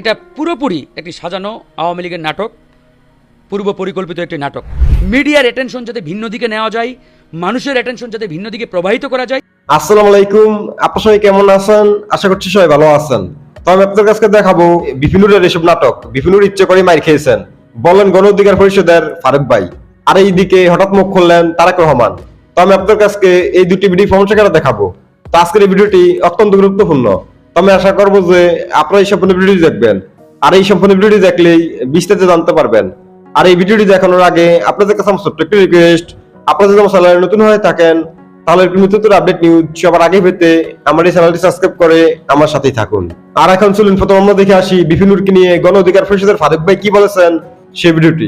এটা পুরোপুরি একটি সাজানো আওয়ামী লীগের নাটক, পূর্ব পরিকল্পিত একটি নাটক। মিডিয়ার অ্যাটেনশন যাতে ভিন্ন দিকে নেওয়া যায়, মানুষের অ্যাটেনশন যাতে ভিন্ন দিকে প্রবাহিত করা যায়। আসসালামু আলাইকুম। আপনার সবাই কেমন আছেন? আশা করছি সবাই ভালো আছেন। তো আমি আপনাদের কাছে দেখাবো বিপিনুরের এসব নাটক। বিপিনুর ইচ্ছে করে মার খেয়েছেন। বলেন গণ অধিকার পরিষদের ফারুক ভাই। আর এইদিকে হঠাৎ মুখ খুললেন তারেক রহমান। তো আমি আপনাদের কাছে এই দুটি ভিডিও ফর্মশাকারে দেখাবো। তো আজকের এই ভিডিওটি অত্যন্ত গুরুত্বপূর্ণ। আমি আশা করব যে আপনারা এই সম্পূর্ণ ভিডিওটি দেখবেন। আর এই সম্পূর্ণ ভিডিওটি দেখলেই বিস্তারিত জানতে পারবেন। আর এই ভিডিওটি দেখানোর আগে আপনাদের কাছে আমার ছোট্ট একটি রিকোয়েস্ট আপনারা যদি আমার চ্যানেলে নতুন হয়ে থাকেন, তাহলে নতুন নতুন আপডেট নিউজ সবার আগে পেতে আমার এই চ্যানেলটি সাবস্ক্রাইব করে আমার সাথেই থাকুন। আর এখন চলুন, প্রথম আমরা দেখে আসি বিপিনুরকে নিয়ে গণ অধিকার পরিষদের ফারুক ভাই কি বলেছেন সেই ভিডিওটি।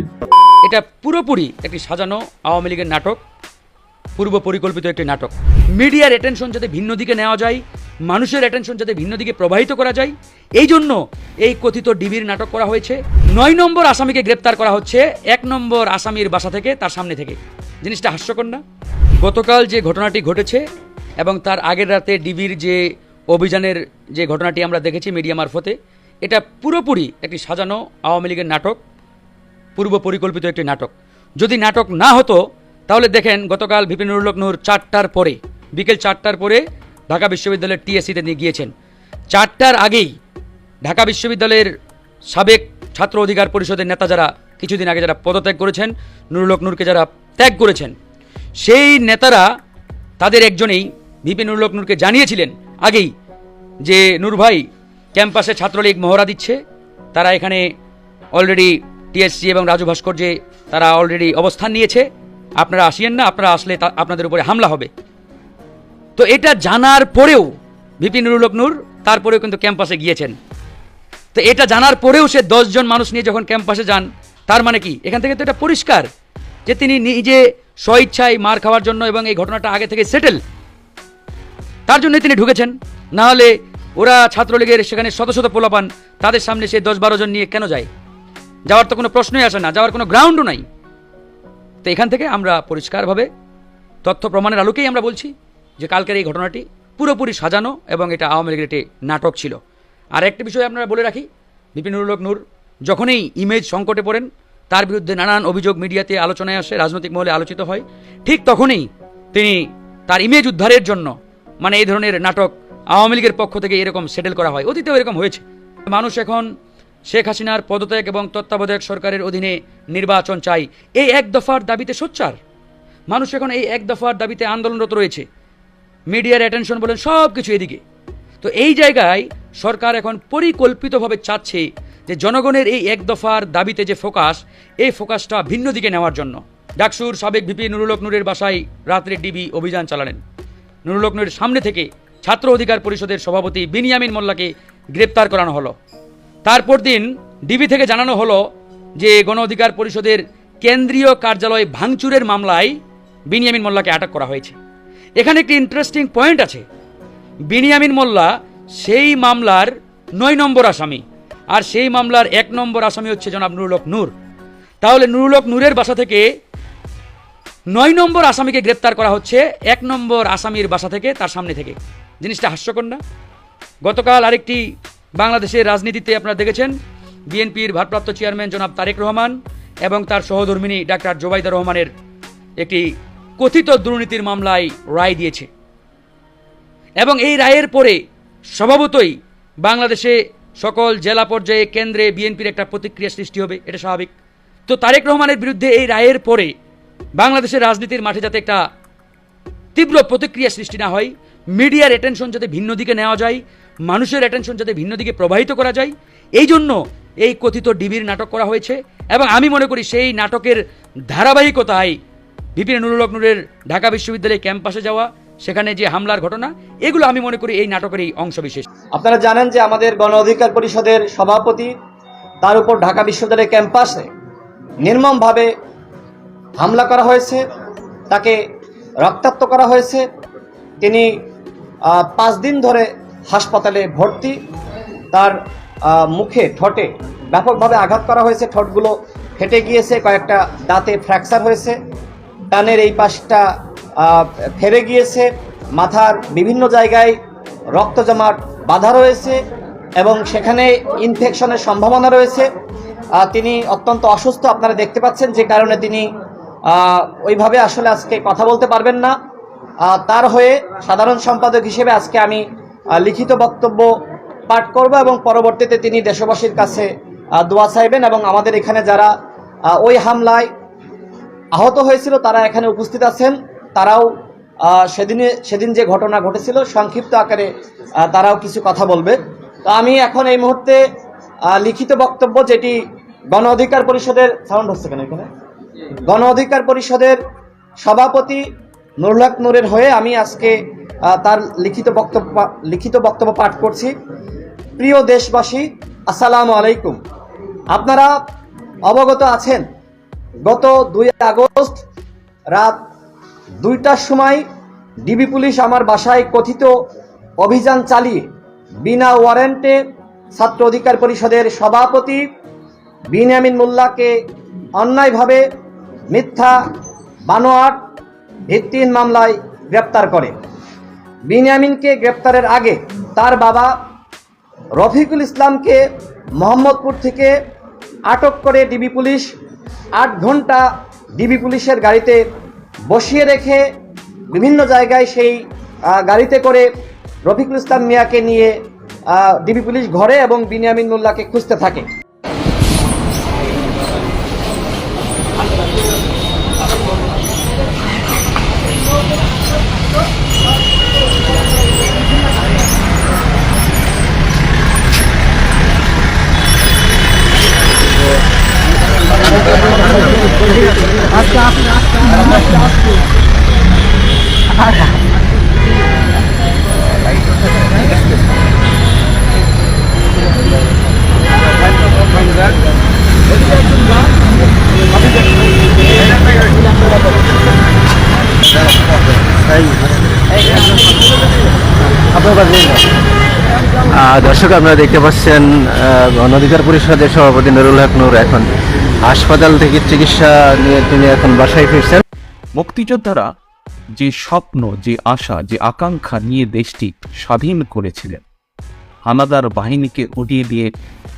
এটা পুরোপুরি একটি সাজানো আওয়ামী লীগের নাটক। পূর্ব পরিকল্পিত একটি নাটক। মিডিয়ার অ্যাটেনশন যাতে ভিন্ন দিকে নেওয়া যায়, মানুষের অ্যাটেনশন যাতে ভিন্ন দিকে প্রবাহিত করা যায়, এই জন্য এই কথিত ডিবির নাটক করা হয়েছে। নয় নম্বর আসামিকে গ্রেপ্তার করা হচ্ছে, এক নম্বর আসামির বাসা থেকে, তার সামনে থেকে। জিনিসটা হাস্যকর না? গতকাল যে ঘটনাটি ঘটেছে এবং তার আগের রাতে ডিবির যে অভিযানের যে ঘটনাটি আমরা দেখেছি মিডিয়া মারফতে, এটা পুরোপুরি একটি সাজানো আওয়ামী লীগের নাটক, পূর্ব পরিকল্পিত একটি নাটক। যদি নাটক না হতো তাহলে দেখেন, গতকাল বিপিনুর নূর চারটার পরে, বিকেল চারটার পরে ঢাকা বিশ্ববিদ্যালয়ের টিএসসিতে নিয়ে গিয়েছেন। চারটার আগেই ঢাকা বিশ্ববিদ্যালয়ের সাবেক ছাত্র অধিকার পরিষদের নেতা যারা কিছুদিন আগে যারা পদত্যাগ করেছেন নুরুলক নূরকে যারা ত্যাগ করেছেন, সেই নেতারা তাদের একজনেই ভিপি নুরুলক নূরকে জানিয়েছিলেন আগেই যে, নূর ভাই, ক্যাম্পাসে ছাত্রলীগ মহড়া দিচ্ছে, তারা এখানে অলরেডি টিএসসি এবং রাজু ভাস্কর্যে তারা অলরেডি অবস্থান নিয়েছে আপনারা আসিয়েন না, আপনারা আসলে আপনাদের উপরে হামলা হবে। তো এটা জানার পরেও ভিপি নুরুলক নূর তারপরেও কিন্তু ক্যাম্পাসে গিয়েছেন। তো এটা জানার পরেও সে দশজন মানুষ নিয়ে যখন ক্যাম্পাসে যান, তার মানে কি? এখান থেকে তো এটা পরিষ্কার যে তিনি নিজে স্বইচ্ছায় মার খাওয়ার জন্য এবং এই ঘটনাটা আগে থেকে সেটেল তার জন্যই তিনি ঢুকেছেন। না হলে ওরা ছাত্রলীগের সেখানে শত শত পোলাপান, তাদের সামনে সে দশ বারো জন নিয়ে কেন যায়? যাওয়ার তো কোনো প্রশ্নই আসে না, যাওয়ার কোনো গ্রাউন্ডও নাই। তো এখান থেকে আমরা পরিষ্কারভাবে তথ্য প্রমাণের আলোকেই আমরা বলছি যে কালকের এই ঘটনাটি পুরোপুরি সাজানো এবং এটা আওয়ামী লীগের একটি নাটক ছিল। আর একটা বিষয় আপনারা বলে রাখি বিপিনুর লোক নূর যখনই ইমেজ সংকটে পড়েন, তার বিরুদ্ধে নানান অভিযোগ মিডিয়াতে আলোচনায় আসে, রাজনৈতিক মহলে আলোচিত হয়, ঠিক তখনই তিনি তার ইমেজ উদ্ধারের জন্য মানে এই ধরনের নাটক আওয়ামী লীগের পক্ষ থেকে এরকম সেটেল করা হয়। অতীতেও এরকম হয়েছে। মানুষ এখন শেখ হাসিনার পদত্যাগ এবং তত্ত্বাবধায়ক সরকারের অধীনে নির্বাচন চাই। এই এক দফার দাবিতে সোচ্চার? মানুষ এখন এই এক দফার দাবিতে আন্দোলনরত রয়েছে। মিডিয়ার অ্যাটেনশন বলেন সব কিছু এদিকে। তো এই জায়গায় সরকার এখন পরিকল্পিতভাবে চাচ্ছে যে জনগণের এই এক দফার দাবিতে যে ফোকাস, এই ফোকাসটা ভিন্ন দিকে নেওয়ার জন্য। ডাকসুর সাবেক ভিপি নুরুলক নূরের বাসায় রাত্রে ডিবি অভিযান চালালেন। নুরুলক নূরের সামনে থেকে ছাত্র অধিকার পরিষদের সভাপতি বিনিয়ামিন মোল্লাকে গ্রেপ্তার করানো হলো। তারপর দিন ডিবি থেকে জানানো হলো যে গণ অধিকার পরিষদের কেন্দ্রীয় কার্যালয় ভাঙচুরের মামলায় বিনিয়ামিন মোল্লাকে আটক করা হয়েছে। এখানে একটি ইন্টারেস্টিং পয়েন্ট আছে। বিনিয়ামিন মোল্লা সেই মামলার নয় নম্বর আসামি, আর সেই মামলার এক নম্বর আসামি হচ্ছে জনাব নুরুলক নূর। তাহলে নুরুলক নূরের বাসা থেকে নয় নম্বর আসামিকে গ্রেপ্তার করা হচ্ছে এক নম্বর আসামির বাসা থেকে, তার সামনে থেকে। জিনিসটা হাস্যকর না? গতকাল আরেকটি বাংলাদেশের রাজনীতিতে আপনারা দেখেছেন, বিএনপির ভারপ্রাপ্ত চেয়ারম্যান জনাব তারেক রহমান এবং তার সহধর্মিনী ডাক্তার জোবাইদা রহমানের একটি কথিত দুর্নীতির মামলায় রায় দিয়েছে। এবং এই রায়ের পরে স্বভাবতই বাংলাদেশে সকল জেলা পর্যায়ে কেন্দ্রে বিএনপির একটা প্রতিক্রিয়া সৃষ্টি হবে, এটা স্বাভাবিক। তো তারেক রহমানের বিরুদ্ধে এই রায়ের পরে বাংলাদেশের রাজনীতির মাঠে যাতে একটা তীব্র প্রতিক্রিয়া সৃষ্টি না হয়, মিডিয়ার অ্যাটেনশন যাতে ভিন্ন দিকে নেওয়া যায় মানুষের অ্যাটেনশন যাতে ভিন্ন দিকে প্রবাহিত করা যায়, এই জন্য এই কথিত ডিবির নাটক করা হয়েছে এবং আমি মনে করি সেই নাটকের ধারাবাহিকতায় বিপিন নুরুল ঢাকা বিশ্ববিদ্যালয়ে ক্যাম্পাসে যাওয়া, সেখানে যে হামলার ঘটনা, এগুলো আমি মনে করি এই নাটকেরই অংশ বিশেষ আপনারা জানেন যে আমাদের গণ অধিকার পরিষদের সভাপতি, তার উপর ঢাকা বিশ্ববিদ্যালয়ের ক্যাম্পাসে নির্মমভাবে হামলা করা হয়েছে, তাকে রক্তাক্ত করা হয়েছে। তিনি পাঁচ দিন ধরে হাসপাতালে ভর্তি। তার মুখে ঠোঁটে ব্যাপকভাবে আঘাত করা হয়েছে। ঠোঁটগুলো ফেটে গিয়েছে, কয়েকটা দাঁতে ফ্র্যাকচার হয়েছে। কানের এই পাশটা ফেরে গিয়েছে। মাথার বিভিন্ন জায়গায় রক্ত জমাট বাধা রয়েছে এবং সেখানে ইনফেকশনের সম্ভাবনা রয়েছে। তিনি অত্যন্ত অসুস্থ, আপনারা দেখতে পাচ্ছেন যে কারণে তিনি ওইভাবে আসলে আজকে কথা বলতে পারবেন না। তার হয়ে সাধারণ সম্পাদক হিসেবে আজকে আমি লিখিত বক্তব্য পাঠ করব এবং পরবর্তীতে তিনি দেশবাসীর কাছে দোয়া চাইবেন এবং আমাদের এখানে যারা ওই হামলায় আহত হয়েছিল, তারা এখানে উপস্থিত আছেন। তারাও সেদিনে, সেদিন যে ঘটনা ঘটেছিল, সংক্ষিপ্ত আকারে তারাও কিছু কথা বলবে। তো আমি এখন এই মুহূর্তে লিখিত বক্তব্য যেটি গণ অধিকার পরিষদের, সাউন্ড হচ্ছে কেন এখানে? গণ অধিকার পরিষদের সভাপতি নুরুল নূরের হয়ে আমি আজকে তার লিখিত বক্তব্য লিখিত বক্তব্য পাঠ করছি। প্রিয় দেশবাসী, আসসালামু আলাইকুম। আপনারা অবগত আছেন, গত দুই আগস্ট রাত দুইটার সময় ডিবি পুলিশ আমার বাসায় কথিত অভিযান চালিয়ে বিনা ওয়ারেন্টে ছাত্র অধিকার পরিষদের সভাপতি বিনিয়ামিন মোল্লাকে অন্যায়ভাবে মিথ্যা বানোয়াট ভিত্তিহীন মামলায় গ্রেপ্তার করে। বিনিয়ামিনকে গ্রেপ্তারের আগে তার বাবা রফিকুল ইসলামকে মোহাম্মদপুর থেকে আটক করে ডিবি পুলিশ। আট ঘণ্টা ডিবি পুলিশের গাড়িতে বসিয়ে রেখে বিভিন্ন জায়গায় সেই গাড়িতে করে রফিকুল ইসলাম মিয়াকে নিয়ে ডিবি পুলিশ ঘরে এবং বিনিয়ামিন মোল্লাকে খুঁজতে থাকে। আহ, দর্শক আপনারা দেখতে পাচ্ছেন আহ, গণ অধিকার পরিষদের সভাপতি নুরুল হক নূর এখন হাসপাতাল থেকে চিকিৎসা নিয়ে তিনি এখন বাসায় ফিরছেন। মুক্তিযোদ্ধারা যে স্বপ্ন, যে আশা, যে আকাঙ্ক্ষা নিয়ে দেশটি স্বাধীন করেছিলেন। হানাদার বাহিনীকে উড়িয়ে দিয়ে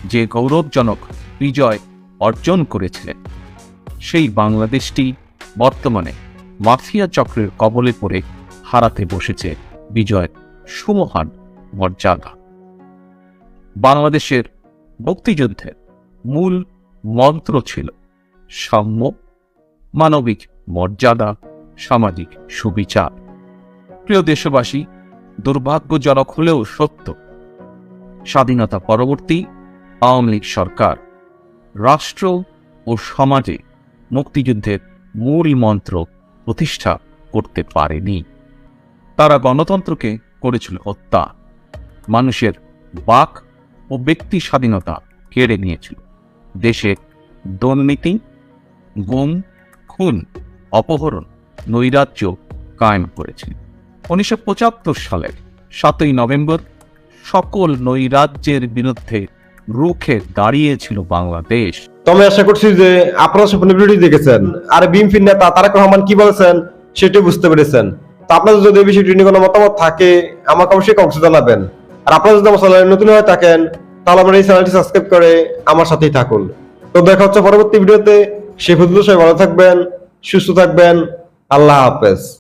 যে গৌরবজনক বিজয় অর্জন করেছিলেন, সেই বাংলাদেশটি বর্তমানে মাফিয়া চক্রের কবলে পড়ে হারাতে বসেছে বিজয়ের সুমহান মর্যাদা। বাংলাদেশের মুক্তিযুদ্ধের মূল মন্ত্র ছিল সাম্য, মানবিক মর্যাদা সামাজিক সুবিচার। প্রিয় দেশবাসী, দুর্ভাগ্যজনক হলেও সত্য, স্বাধীনতা পরবর্তী আওয়ামী লীগ সরকার, রাষ্ট্র ও সমাজে মুক্তিযুদ্ধের মূল মন্ত্র প্রতিষ্ঠা করতে পারেনি। তারা গণতন্ত্রকে করেছিল হত্যা, মানুষের বাক ও ব্যক্তি স্বাধীনতা কেড়ে নিয়েছিল। দেশে দুর্নীতি, গুম, খুন, অপহরণ নৈরাজ্য কায়েম করেছিল উনিশশো পঁচাত্তর সালের সাতই নভেম্বর সকল নৈরাজ্যের বিরুদ্ধে রুখে দাঁড়িয়েছিল বাংলাদেশ। তবে আশা করছি যে আপনারা সম্পূর্ণ ভিডিওটি দেখেছেন। আর বিএনপির নেতা তারেক রহমান কি বলেছেন, সেটি বুঝতে পেরেছেন। তো আপনাদের যদি এই বিষয়টি নিয়ে কোনো মতামত থাকে, আমাকে অবশ্যই কমেন্টে জানাবেন। আর আপনারা যদি আমার চ্যানেলে নতুন হয়ে থাকেন, তাহলে আমার এই চ্যানেলটি সাবস্ক্রাইব করে আমার সাথেই থাকুন। তো দেখা হচ্ছে পরবর্তী ভিডিওতে। সে পর্যন্ত সবাই ভালো থাকবেন, সুস্থ থাকবেন। আল্লাহ হাফেজ